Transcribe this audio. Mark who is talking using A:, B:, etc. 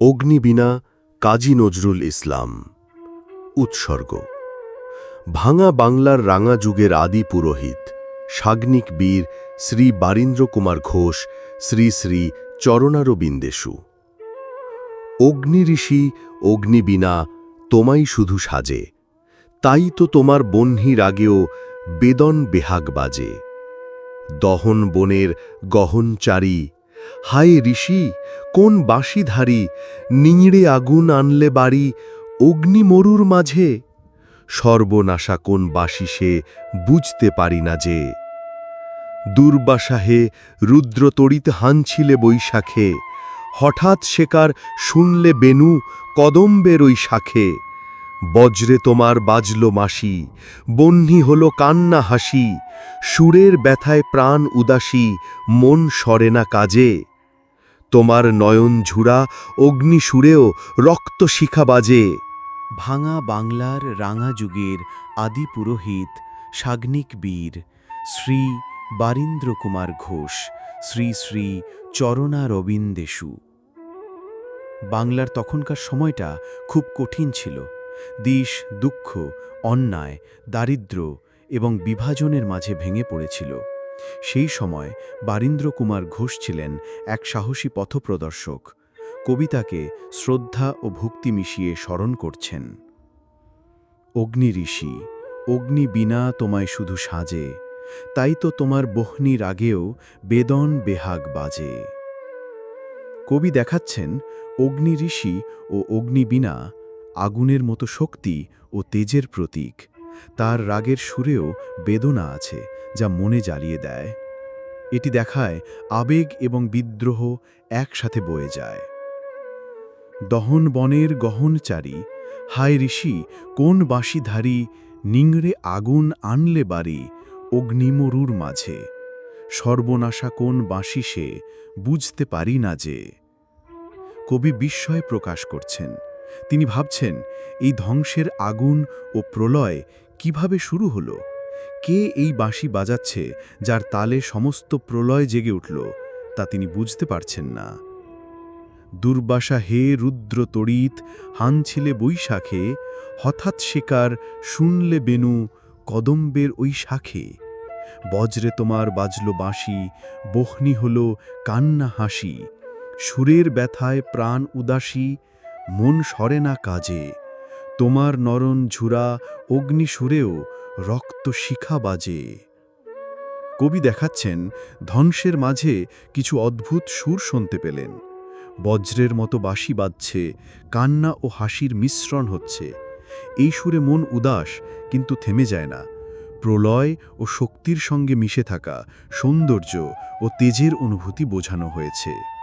A: অগ্নিবীণা কাজী নজরুল ইসলাম। উৎসর্গ। ভাঙা বাংলার রাঙা যুগের আদি পুরোহিত, সাগ্নিক বীর শ্রী বারীন্দ্র কুমার ঘোষ, শ্রী শ্রী চরণারবিন্দেশু। অগ্নি ঋষি অগ্নিবীণা তোমাই শুধু সাজে। তাই তো তোমার বহ্নির আগেও বেদন বেহাগ বাজে। দহন বনের গহনচারী হায় ঋষি, কোন বাঁশিধারী নিংড়ে আগুন আনলে বাড়ি অগ্নিমরুর মাঝে? সর্বনাশা কোন বাসি সে বুঝতে পারি না যে। দুর্বাসাহে রুদ্রতড়িত হানছিলে বৈশাখে। হঠাৎ শেকার শুনলে বেনু, কদম্বের ওই শাখে। বজ্রে তোমার বাজল মাসি বহ্নি হল কান্না হাসি, সুরের ব্যথায় প্রাণ উদাসী, মন সরে না কাজে। তোমার নয়ন ঝুড়া অগ্নি সুরেও রক্ত শিখা বাজে।
B: ভাঙা বাংলার রাঙা যুগের আদি পুরোহিত, সাগ্নিক বীর, শ্রী বারীন্দ্র কুমার ঘোষ, শ্রী শ্রী চরণা রবীন্দেশু বাংলার তখনকার সময়টা খুব কঠিন ছিল। দিশ, দুঃখ, অন্যায়, দারিদ্র্য এবং বিভাজনের মাঝে ভেঙে পড়েছিল। সেই সময় বারীন্দ্র কুমার ঘোষ ছিলেন এক সাহসী পথপ্রদর্শক। কবিতাকে শ্রদ্ধা ও ভক্তি মিশিয়ে স্মরণ করছেন। অগ্নি ঋষি, অগ্নি বিনা তোমায় শুধু সাজে, তাই তো তোমার বহনির আগেও বেদন বেহাগ বাজে। কবি দেখাচ্ছেন অগ্নি ঋষি ও অগ্নিবীণা আগুনের মতো শক্তি ও তেজের প্রতীক। তার রাগের সুরেও বেদনা আছে, যা মনে জ্বালিয়ে দেয়। এটি দেখায় আবেগ এবং বিদ্রোহ একসাথে বয়ে যায়। দহন বনের গহনচারী, হায় ঋষি, কোন বাঁশিধারী নিংড়ে আগুন আনলে বাড়ি অগ্নিমরুর মাঝে? সর্বনাশা কোন বাঁশি সে বুঝতে পারি না যে। কবি বিস্ময় প্রকাশ করছেন তিনি ভাবছেন, এই ধ্বংসের আগুন ও প্রলয় কীভাবে শুরু হলো? কে এই বাঁশি বাজাচ্ছে যার তালে সমস্ত প্রলয় জেগে উঠল, তা তিনি বুঝতে পারছেন না। দুর্বাসা হে রুদ্র তড়িৎ, হানছিলে বৈশাখে, হঠাৎ শিকার শুনলে বেনু কদম্বের ওই শাখে। বজ্রে তোমার বাজল বাঁশি, বহনি হল কান্না হাসি। সুরের ব্যথায় প্রাণ উদাসী মন সরে না কাজে। তোমার নরন ঝুরা অগ্নি সুরেও রক্ত শিখা বাজে। কবি দেখাচ্ছেন, ধ্বংসের মাঝে কিছু অদ্ভুত সুর শুনতে পেলেন। বজ্রের মতো বাঁশি বাজছে, কান্না ও হাসির মিশ্রণ হচ্ছে। এই সুরে মন উদাস, কিন্তু থেমে যায় না। প্রলয় ও শক্তির সঙ্গে মিশে থাকা সৌন্দর্য ও তেজের অনুভূতি বোঝানো হয়েছে।